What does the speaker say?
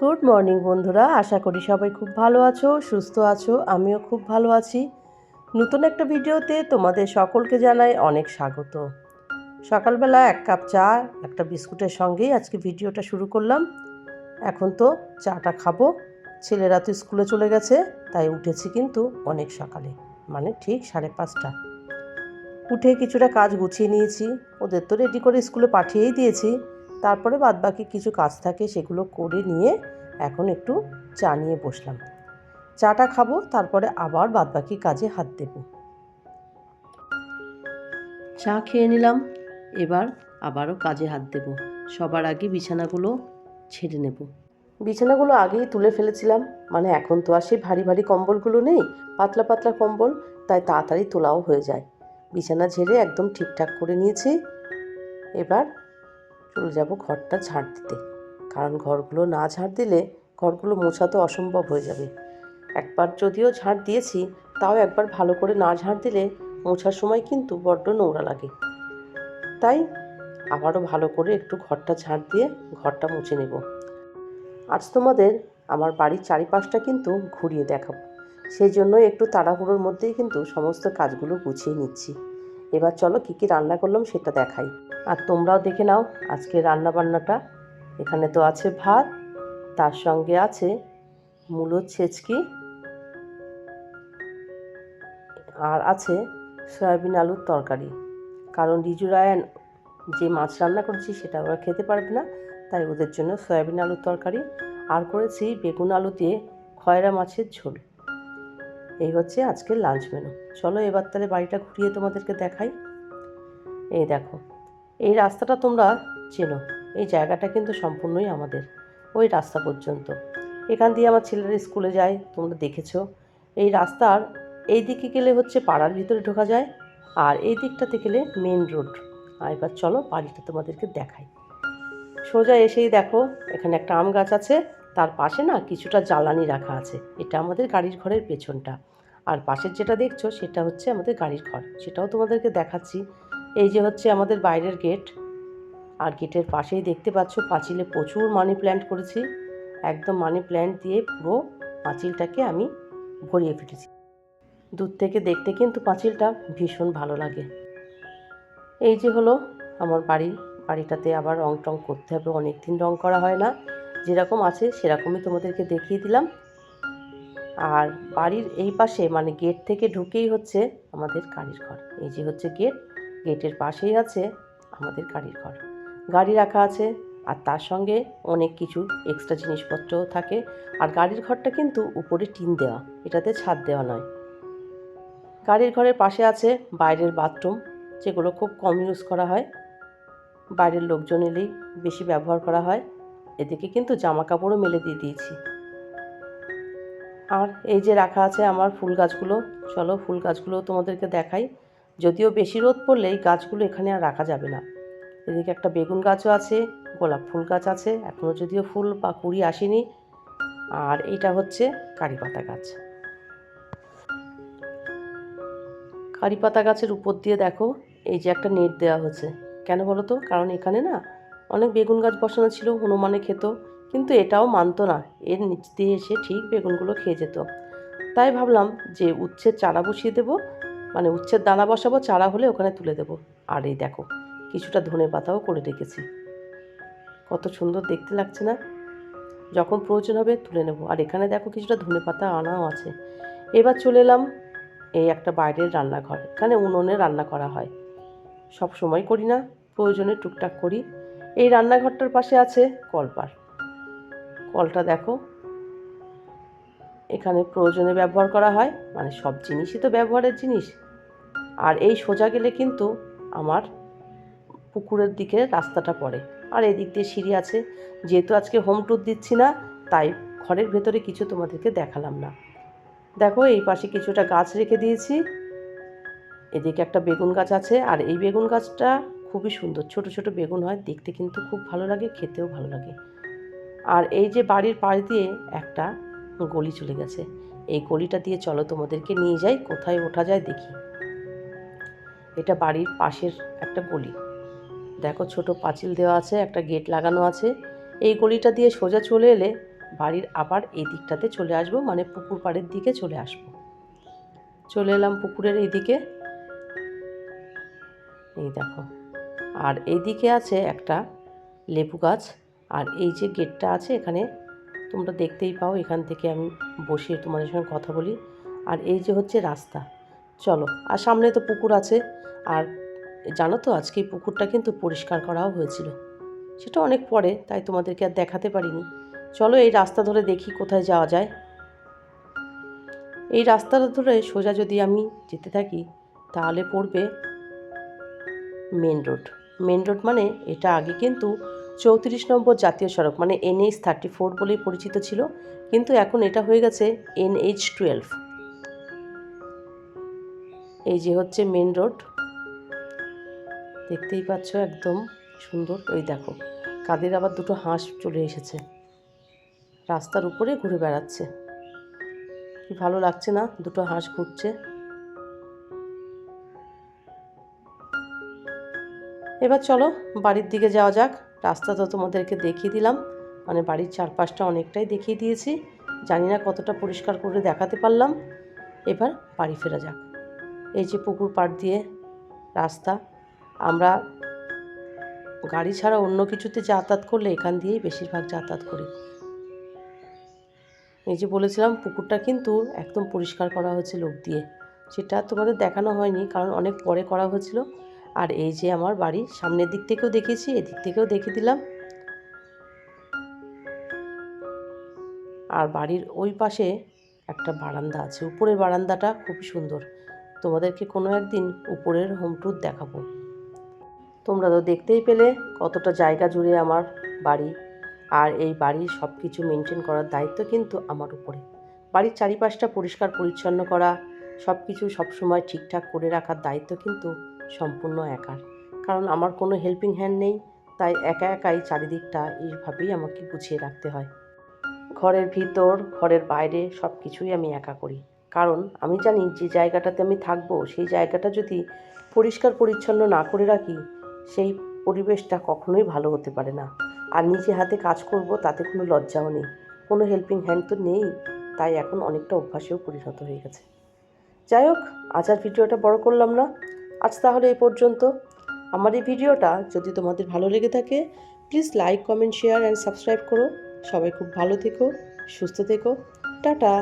Good morning বন্ধুরা। আশা করি সবাই খুব ভালো আছো, সুস্থ আছো, আমিও খুব ভালো আছি। নতুন একটা ভিডিওতে তোমাদের সকলকে জানাই অনেক স্বাগত। সকালবেলা এক কাপ চা, একটা বিস্কুটের সঙ্গেই আজকে ভিডিওটা শুরু করলাম। এখন তো চাটা খাব। ছেলেরা তো স্কুলে চলে গেছে, তাই উঠেছি কিন্তু অনেক সকালে মানে ঠিক সাড়ে পাঁচটা। উঠে কিছুটা কাজ গুছিয়ে নিয়েছি। ওদের তো রেডি করে স্কুলে পাঠিয়েই দিয়েছি। তারপরে বাদবাকি কিছু কাজ থাকে সেগুলো করে নিয়ে এখন একটু চা নিয়ে বসলাম। চাটা খাব, তারপরে আবার বাদবাকি কাজে হাত দেব। চা খেয়ে নিলাম, এবার আবারও কাজে হাত দেব। সবার আগে বিছানাগুলো ছেড়ে নেব। বিছানাগুলো আগেই তুলে ফেলেছিলাম মানে এখন তো আর সেই ভারী ভারী কম্বলগুলো নেই, পাতলা পাতলা কম্বল, তাই তাড়াতাড়ি তোলাও হয়ে যায়। বিছানা ঝেড়ে একদম ঠিকঠাক করে নিয়েছি। এবার চলে যাব ঘরটা ঝাড় দিতে। কারণ ঘরগুলো না ঝাড় দিলে ঘরগুলো মোছা তো অসম্ভব হয়ে যাবে। একবার যদিও ঝাড় দিয়েছি, তাও একবার ভালো করে না ঝাড় দিলে মোছার সময় কিন্তু বড্ড নোংরা লাগে। তাই আবারও ভালো করে একটু ঘরটা ঝাড় দিয়ে ঘরটা মুছে নেব। আজ তোমাদের আমার বাড়ির চারিপাশটা কিন্তু ঘুরিয়ে দেখাবো। সেই জন্য একটু তাড়াহুড়োর মধ্যেই কিন্তু সমস্ত কাজগুলো গুছিয়ে নিচ্ছি। এবার চলো কী কী রান্না করলাম সেটা দেখাই। আর তোমরাও দেখে নাও আজকে রান্না বান্নাটা এখানে তো আছে ভাত, তার সঙ্গে আছে মূলো ছেচকি আর আছে সয়াবিন আলুর তরকারি। কারণ রিজু রায়ান যে মাছ রান্না করেছি সেটা ওরা খেতে পারবে না, তাই ওদের জন্য সয়াবিন আলুর তরকারি। আর করেছি বেগুন আলু দিয়ে খয়রা মাছের ঝোল। এই হচ্ছে আজকের লাঞ্চ মেনু। চলো এবার তাহলে বাড়িটা ঘুরিয়ে তোমাদেরকে দেখাই। এই দেখো এই রাস্তাটা তোমরা চেনো। এই জায়গাটা কিন্তু সম্পূর্ণই আমাদের, ওই রাস্তা পর্যন্ত। এখান দিয়ে আমার ছেলেরা স্কুলে যায়, তোমরা দেখেছ। এই রাস্তার এই দিকে গেলে হচ্ছে পাড়ার ভিতরে ঢোকা যায়, আর এই দিকটাতে গেলে মেন রোড আর এবার চলো বাড়িটা তোমাদেরকে দেখাই। সোজা এসেই দেখো, এখানে একটা আম গাছ আছে, তার পাশে না কিছুটা জ্বালানি রাখা আছে। এটা আমাদের গাড়ির ঘরের পেছনটা। আর পাশের যেটা দেখছ, সেটা হচ্ছে আমাদের গাড়ির ঘর। সেটাও তোমাদেরকে দেখাচ্ছি। এই যে হচ্ছে আমাদের বাইরের গেট। আর গেটের পাশেই দেখতে পাচ্ছ পাঁচিলে প্রচুর মানি প্ল্যান্ট করেছি। একদম মানি প্ল্যান্ট দিয়ে পুরো পাঁচিলটাকে আমি ভরিয়ে ফেলেছি। দূর থেকে দেখতে কিন্তু পাঁচিলটা ভীষণ ভালো লাগে। এই যে হলো আমার বাড়ি। বাড়িটাতে আবার রং টং করতে হবে অনেক দিন রং করা হয় না। যেরকম আছে সেরকমই তোমাদেরকে দেখিয়ে দিলাম। আর বাড়ির এই পাশে মানে গেট থেকে ঢুকেই হচ্ছে আমাদের গাড়ির ঘর। এই যে হচ্ছে গেট। গেটের পাশেই আছে আমাদের গাড়ির ঘর। গাড়ি রাখা আছে আর তার সঙ্গে অনেক কিছু এক্সট্রা জিনিসপত্রও থাকে। আর গাড়ির ঘরটা কিন্তু উপরে টিন দেওয়া, এটাতে ছাদ দেওয়া নয়। গাড়ির ঘরের পাশে আছে বাইরের বাথরুম যেগুলো খুব কম ইউজ করা হয়। বাইরের লোকজন এলেই বেশি ব্যবহার করা হয়। এদিকে কিন্তু জামা কাপড়ও মেলে দিয়ে দিয়েছি। আর এই যে রাখা আছে আমার ফুল গাছগুলো, চলো ফুল গাছগুলো তোমাদেরকে দেখাই। যদিও বেশি রোদ পড়লে এই গাছগুলো এখানে আর রাখা যাবে না। এদিকে একটা বেগুন গাছও আছে, গোলাপ ফুল গাছ আছে এখনও যদিও ফুল বা কুড়ি আসেনি। আর এটা হচ্ছে কারি পাতা গাছ। কারি পাতা গাছের উপর দিয়ে দেখো, এই যে একটা নেট দেওয়া হচ্ছে কেন বলো তো? কারণ এখানে না অনেক বেগুন গাছ বসানো ছিল, হনুমানে খেত। কিন্তু এটাও মানতো না। এর নিচ দিয়ে এসে ঠিক বেগুনগুলো খেয়ে যেত। তাই ভাবলাম যে উচ্ছের চারা বসিয়ে দেবো মানে উচ্ছের দানা বসাবো, চারা হলে ওখানে তুলে দেবো। আর এই দেখো, কিছুটা ধনে পাতাও করে রেখেছি। কত সুন্দর দেখতে লাগছে না? যখন প্রয়োজন হবে তুলে নেব। আর এখানে দেখো কিছুটা ধনে পাতা আনাও আছে। এবার চলে এলাম এই একটা বাইরের রান্নাঘর। এখানে উনুনে রান্না করা হয়। সব সময় করি না, প্রয়োজনে টুকটাক করি। এই রান্নাঘরটার পাশে আছে কলপার। কলটা দেখো এখানে প্রয়োজনে ব্যবহার করা হয় মানে সব জিনিসই তো ব্যবহারের জিনিস। আর এই সোজা গেলে কিন্তু আমার পুকুরের দিকে রাস্তাটা পড়ে। আর এদিক দিয়ে সিঁড়ি আছে। যেহেতু আজকে হোম ট্যুর দিচ্ছি না, তাই ঘরের ভেতরে কিছু তোমাদেরকে দেখালাম না। দেখো, এই পাশে কিছুটা গাছ রেখে দিয়েছি। এদিকে একটা বেগুন গাছ আছে। আর এই বেগুন গাছটা খুবই সুন্দর। ছোট ছোট বেগুন হয়। দেখতে কিন্তু খুব ভালো লাগে, খেতেও ভালো লাগে। আর এই যে বাড়ির পাশ দিয়ে একটা গলি চলে গেছে। এই গলিটা দিয়ে চলো তোমাদেরকে নিয়ে যাই, কোথায় ওঠা যায় দেখি। এটা বাড়ির পাশের একটা গলি। দেখো ছোট পাঁচিল দেওয়া আছে, একটা গেট লাগানো আছে। এই গলিটা দিয়ে সোজা চলে এলে বাড়ির আবার এই দিকটাতে চলে আসব মানে পুকুর পাড়ের দিকে চলে আসব। চলে এলাম পুকুরের এই দিকে এই দেখো। আর এই দিকে আছে একটা লেবু গাছ, আর এই যে গেটটা আছে এখানে তোমরা দেখতেই পাও, এখান থেকে আমি বসে তোমাদের সঙ্গে কথা বলি। আর এই যে হচ্ছে রাস্তা, চলো। আর সামনে তো পুকুর আছে। আর জানো তো, আজকে পুকুরটা কিন্তু পরিষ্কার করাও হয়েছিল। সেটা অনেক পরে, তাই তোমাদেরকে আর দেখাতে পারিনি। চলো এই রাস্তা ধরে দেখি কোথায় যাওয়া যায়। এই রাস্তাটা ধরে সোজা যদি আমি যেতে থাকি, তাহলে পড়বে মেন রোড। মেন রোড মানে এটা আগে কিন্তু চৌত্রিশ নম্বর জাতীয় সড়ক মানে এনএইচ থার্টি ফোর বলেই পরিচিত ছিল, কিন্তু এখন এটা হয়ে গেছে এনএইচ টুয়েলভ এই যে হচ্ছে মেন রোড দেখতেই পাচ্ছ একদম সুন্দর ওই দেখো, কাদের আবার দুটো হাঁস চলে এসেছে। রাস্তার উপরে ঘুরে বেড়াচ্ছে। কি ভালো লাগছে না, দুটো হাঁস ঘুরছে। এবার চলো বাড়ির দিকে যাওয়া যাক। রাস্তা তো তোমাদেরকে দেখিয়ে দিলাম। মানে বাড়ির চারপাশটা অনেকটাই দেখিয়ে দিয়েছি। জানি না কতটা পরিষ্কার করে দেখাতে পারলাম। এবার বাড়ি ফেরা যাক। এই যে পুকুর পাড় দিয়ে রাস্তা, আমরা গাড়ি ছাড়া অন্য কিছুতে যাতায়াত করলে এখান দিয়েই বেশিরভাগ যাতায়াত করি। এই যে বলেছিলাম, পুকুরটা কিন্তু একদম পরিষ্কার করা হয়েছে লোক দিয়ে সেটা তোমাদের দেখানো হয়নি, কারণ অনেক পরে করা হয়েছিল। আর এই যে আমার বাড়ি সামনের দিক থেকেও দেখেছি, এদিক থেকেও দেখে দিলাম। আর বাড়ির ওই পাশে একটা বারান্দা আছে, উপরের বারান্দাটা খুবই সুন্দর। তোমাদেরকে কোনো একদিন উপরের হোম ট্যুর দেখাবো। তোমরা তো দেখতেই পেলে কতটা জায়গা জুড়ে আমার বাড়ি। আর এই বাড়ির সব কিছু মেনটেন করার দায়িত্ব কিন্তু আমার উপরে। বাড়ির চারিপাশটা পরিষ্কার পরিচ্ছন্ন করা সব কিছু সবসময় ঠিকঠাক করে রাখার দায়িত্ব কিন্তু সম্পূর্ণ একার। কারণ আমার কোনো হেল্পিং হ্যান্ড নেই, তাই একা একাই চারিদিকটা এইভাবেই আমাকে গুছিয়ে রাখতে হয়। ঘরের ভিতর, ঘরের বাইরে সব কিছুই আমি একা করি। কারণ আমি জানি যে জায়গাটাতে আমি থাকব, সেই জায়গাটা যদি পরিষ্কার পরিচ্ছন্ন না করে রাখি, সেই পরিবেশটা কখনোই ভালো হতে পারে না। আর নিজে হাতে কাজ করব, তাতে কোনো লজ্জাও নেই। কোনো হেল্পিং হ্যান্ড তো নেই, তাই এখন অনেকটা অভ্যাসেও পরিণত হয়ে গেছে। যাই হোক, আজ আর ভিডিওটা বড় করলাম না। আজ তাহলে এই পর্যন্ত। আমার এই ভিডিওটা যদি তোমাদের ভালো লেগে থাকে please like comment share and subscribe করো। সবাই খুব ভালো থেকো, সুস্থ থেকো। টাটা!